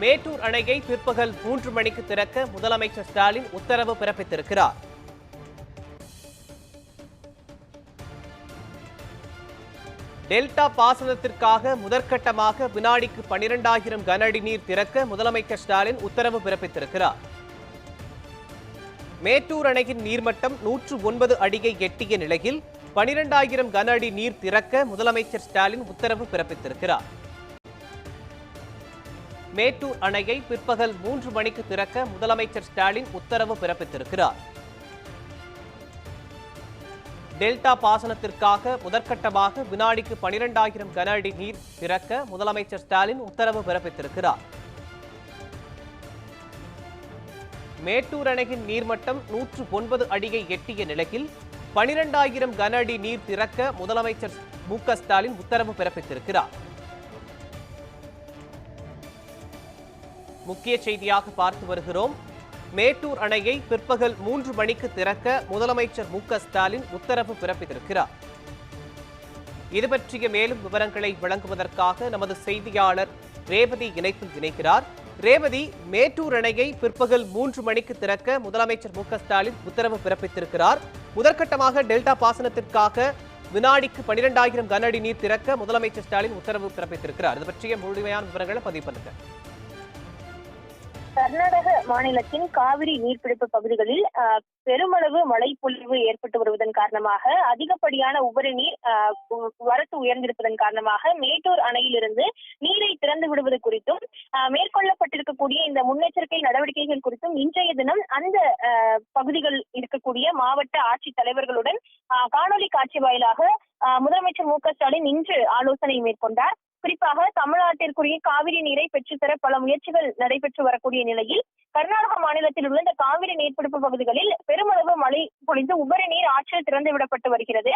மேட்டூர் அணையை பிற்பகல் மூன்று மணிக்கு திறக்க முதலமைச்சர் ஸ்டாலின் உத்தரவு பிறப்பித்திருக்கிறார். டெல்டா பாசனத்திற்காக முதற்கட்டமாக வினாடிக்கு பனிரெண்டாயிரம் கன அடி நீர் திறக்க முதலமைச்சர் ஸ்டாலின் உத்தரவு பிறப்பித்திருக்கிறார். மேட்டூர் அணையின் நீர்மட்டம் நூற்று ஒன்பது அடியை எட்டிய நிலையில் பனிரெண்டாயிரம் கன அடி நீர் திறக்க முதலமைச்சர் ஸ்டாலின் உத்தரவு பிறப்பித்திருக்கிறார். மேட்டூர் அணையை பிற்பகல் மூன்று மணிக்கு திறக்க முதலமைச்சர் ஸ்டாலின் உத்தரவு பிறப்பித்திருக்கிறார். டெல்டா பாசனத்திற்காக முதற்கட்டமாக வினாடிக்கு பனிரெண்டாயிரம் கன அடி நீர் திறக்க முதலமைச்சர் ஸ்டாலின் உத்தரவு பிறப்பித்திருக்கிறார். மேட்டூர் அணையின் நீர்மட்டம் நூற்று ஒன்பது அடியை எட்டிய நிலையில் பனிரெண்டாயிரம் கன அடி நீர் திறக்க முதலமைச்சர் மு ஸ்டாலின் உத்தரவு பிறப்பித்திருக்கிறார். முக்கிய செய்தியாக பார்த்து வருகிறோம். மேட்டூர் அணையை பிற்பகல் மூன்று மணிக்கு திறக்க முதலமைச்சர் மு ஸ்டாலின் உத்தரவு பிறப்பித்திருக்கிறார். இது பற்றிய மேலும் விவரங்களை வழங்குவதற்காக நமது செய்தியாளர் ரேவதி இணைப்பில் இணைக்கிறார் ரேவதி மேட்டூர் அணையை பிற்பகல் மூன்று மணிக்கு திறக்க முதலமைச்சர் மு ஸ்டாலின் உத்தரவு பிறப்பித்திருக்கிறார். முதற்கட்டமாக டெல்டா பாசனத்திற்காக வினாடிக்கு பனிரெண்டாயிரம் கன அடி நீர் திறக்க முதலமைச்சர் ஸ்டாலின் உத்தரவு பிறப்பித்திருக்கிறார். இது பற்றிய முழுமையான விவரங்களை பதிவு பண்ணுங்க. கர்நாடக மாநிலத்தின் காவிரி நீர்பிடிப்பு பகுதிகளில் பெருமளவு மழைப்பொழிவு ஏற்பட்டு வருவதன் காரணமாக அதிகப்படியான உபரி நீர் வரத்து உயர்ந்திருப்பதன் காரணமாக மேட்டூர் அணையிலிருந்து நீரை திறந்து விடுவது குறித்தும் ஆஹ், மேற்கொள்ளப்பட்டிருக்கக்கூடிய இந்த முன்னெச்சரிக்கை நடவடிக்கைகள் குறித்தும் இன்றைய தினம் அந்த ஆஹ், பகுதிகள் இருக்கக்கூடிய மாவட்ட ஆட்சித் தலைவர்களுடன் ஆஹ், காணொலி காட்சி வாயிலாக முதலமைச்சர் மு க ஸ்டாலின் இன்று ஆலோசனை மேற்கொண்டார். குறிப்பாக தமிழ்நாட்டிற்குரிய காவிரி நீரை பெற்றுத்தர பல முயற்சிகள் நடைபெற்று வரக்கூடிய நிலையில் கர்நாடக மாநிலத்தில் உள்ள இந்த காவிரி நீர்பிடிப்பு பகுதிகளில் பெருமளவு மழை பொழிந்து உபரி நீர் ஆற்றில் திறந்து விடப்பட்டு வருகிறது.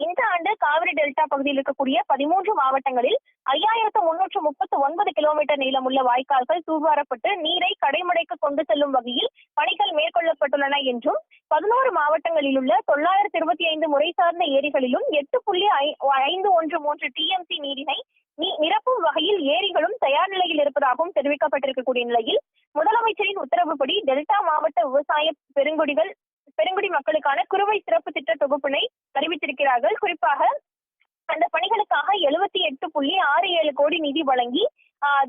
இந்த ஆண்டு காவிரி டெல்டா பகுதியில் இருக்கக்கூடிய பதிமூன்று மாவட்டங்களில் ஐயாயிரத்து முன்னூற்று முப்பத்து ஒன்பது கிலோமீட்டர் நீளமுள்ள வாய்க்கால்கள் தூர்வாரப்பட்டு நீரை கடைமடைக்கு கொண்டு செல்லும் வகையில் பணிகள் மேற்கொள்ளப்பட்டுள்ளன என்றும் பதினோரு மாவட்டங்களில் உள்ள தொள்ளாயிரத்து இருபத்தி ஐந்து முறை சார்ந்த ஏரிகளிலும் எட்டு புள்ளி ஐ- ஐந்து ஒன்று மூன்று டிஎம்சி நீரினை நீ- நிரப்பும் வகையில் ஏரிகளும் தயார் நிலையில் இருப்பதாகவும் தெரிவிக்கப்பட்டிருக்கக்கூடிய நிலையில் முதலமைச்சரின் உத்தரவுப்படி டெல்டா மாவட்ட விவசாய பெருங்குடிகள் பெருங்குடி மக்களுக்கான குறுவை சிறப்பு திட்ட தொகுப்பினை அறிவித்திருக்கிறார்கள். குறிப்பாக அந்த பணிகளுக்காக எழுபத்தி எட்டு புள்ளி ஆறு ஏழு கோடி நிதி வழங்கி ஆஹ்,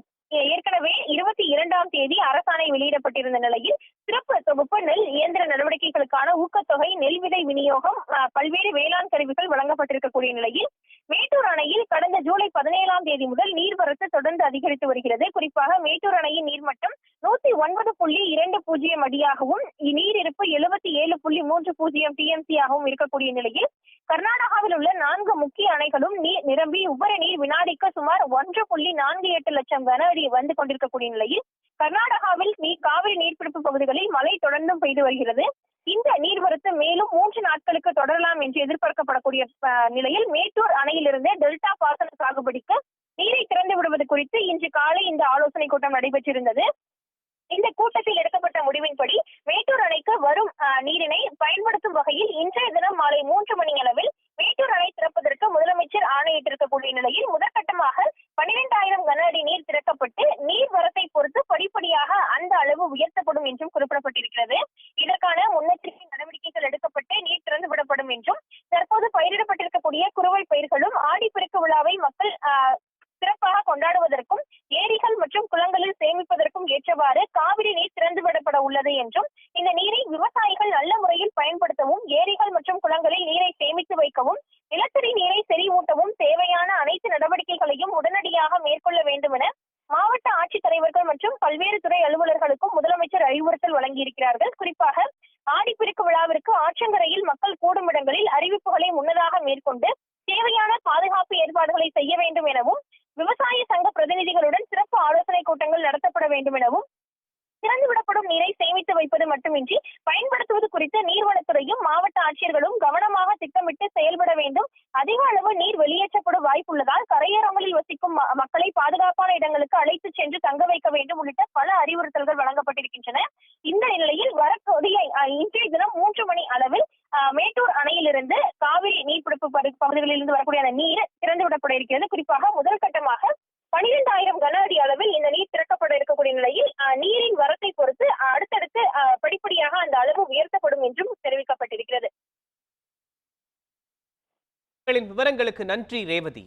ஏற்கனவே இருபத்தி இரண்டாம் தேதி அரசாணை வெளியிடப்பட்டிருந்த நிலையில் சிறப்பு தொகுப்பு நெல் இயந்திர நடவடிக்கைகளுக்கான ஊக்கத்தொகை நெல் விதை விநியோகம் பல்வேறு வேளாண் கருவிகள் வழங்கப்பட்டிருக்கக்கூடிய நிலையில் மேட்டூர் அணையில் கடந்த ஜூலை பதினேழாம் தேதி முதல் நீர்வரத்து தொடர்ந்து அதிகரித்து வருகிறது. குறிப்பாக மேட்டூர் அணையின் நீர்மட்டம் நூத்தி ஒன்பது புள்ளி இரண்டு பூஜ்ஜியம் அடியாகவும் நீர் இருப்பு எழுபத்தி ஏழு புள்ளி மூன்று பூஜ்ஜியம் டிஎம்சி ஆகவும் இருக்கக்கூடிய நிலையில் கர்நாடகாவில் உள்ள நான்கு முக்கிய அணைகளும் நீர் நிரம்பி உபரி நீர் வினாடிக்கு சுமார் ஒன்று புள்ளி நான்கு எட்டு லட்சம் கன அடி வந்து கொண்டிருக்கக்கூடிய நிலையில் கர்நாடகாவில் நீர் காவிரி நீர்பிடிப்பு பகுதிகளில் மழை தொடர்ந்தும் பெய்து வருகிறது. இந்த நீர்வரத்து மேலும் மூன்று நாட்களுக்கு தொடரலாம் என்று எதிர்பார்க்கப்படக்கூடிய நிலையில் மேட்டூர் அணையிலிருந்து டெல்டா பாசன சாகுபடிக்கு நீரை திறந்து விடுவது குறித்து இன்று காலை இந்த ஆலோசனை கூட்டம் நடைபெற்றிருந்தது. இந்த கூட்டத்தில் எடுக்கப்பட்ட முடிவின்படி மேட்டூர் அணைக்கு வரும் நீரினை பயன்படுத்தும் வகையில் இன்றைய தினம் மாலை மூன்று மணி அளவில் மேட்டூர் அணை திறப்பதற்கு முதலமைச்சர் ஆணையிட்டிருக்கக்கூடிய நிலையில் முதற்கட்டமாக பன்னிரெண்டாயிரம் கன அடி நீர் திறக்கப்பட்டு நீர் வரத்தை பொறுத்து படிப்படியாக அந்த அளவு உயர்த்தப்படும் என்றும் குறிப்பிடப்பட்டிருக்கிறது இதற்கான முன்னெச்சரிக்கை நடவடிக்கைகள் எடுக்கப்பட்டு நீர் திறந்து விடப்படும் என்றும் தற்போது பயிரிடப்பட்டிருக்கக்கூடிய குறுவை பயிர்களும் ஆடிப்பெருக்கு விழாவை மக்கள் ஆஹ், சிறப்பாக கொண்டாடுவதற்கும் ஏரிகள் மற்றும் குளங்களில் சேமிப்பதற்கும் ஏற்றவாறு காவிரி நீர் திறந்து விடப்பட உள்ளது என்றும் இந்த நீரை விவசாயிகள் நல்ல முறையில் பயன்படுத்தவும் ஏரிகள் மற்றும் குளங்களில் நீரை சேமித்து வைக்கவும் நிலத்தடி நீரை செறிவூட்டவும் தேவையான அனைத்து நடவடிக்கைகளையும் உடனடியாக மேற்கொள்ள வேண்டும் என மாவட்ட ஆட்சித்தலைவர்கள் மற்றும் பல்வேறு துறை அலுவலர்களுக்கும் முதலமைச்சர் அறிவுறுத்தல் வழங்கியிருக்கிறார்கள். குறிப்பாக ஆடிப்பெருக்கு விழாவிற்கு ஆற்றங்கரையில் மக்கள் கூடும் இடங்களில் அறிவிப்புகளை முன்னதாக மேற்கொண்டு தேவையான பாதுகாப்பு ஏற்பாடுகளை செய்ய வேண்டும் எனவும் விவசாய சங்க பிரதிநிதிகளுடன் சிறப்பு ஆலோசனை கூட்டங்கள் நடத்தப்பட வேண்டும் எனவும் திறந்துவிடப்படும் நீரை சேமித்து வைப்பது மட்டுமின்றி பயன்படுத்துவது குறித்து நீர்வளத்துறையும் மாவட்ட ஆட்சியர்களும் கவனமாக திட்டமிட்டு செயல்பட வேண்டும். அதிக அளவு நீர் வெளியேற்றப்படும் வாய்ப்புள்ளதால் கரையோரங்களில் வசிக்கும் மக்களை பாதுகாப்பான இடங்களுக்கு அழைத்து சென்று தங்க வைக்க வேண்டும் உள்ளிட்ட பல அறிவுறுத்தல்கள் வழங்கப்பட்டிருக்கின்றன. இந்த நிலையில் வரக்கூடிய இன்றைய தினம் மூன்று மணி அளவில் மேட்டூர் அணையிலிருந்து காவிரி நீர்பிடிப்பு பகு- பகுதிகளிலிருந்து வரக்கூடிய அந்த நீர் திறந்து விடப்பட இருக்கிறது. குறிப்பாக முதல் கட்டமாக பனிரெண்டாயிரம் கன அடி அளவில் இந்த நீர் திறக்கப்பட இருக்க படிப்படியாக அந்த அளவு உயர்த்தப்படும் என்றும் தெரிவிக்கப்பட்டிருக்கிறது உங்களின் விவரங்களுக்கு நன்றி ரேவதி.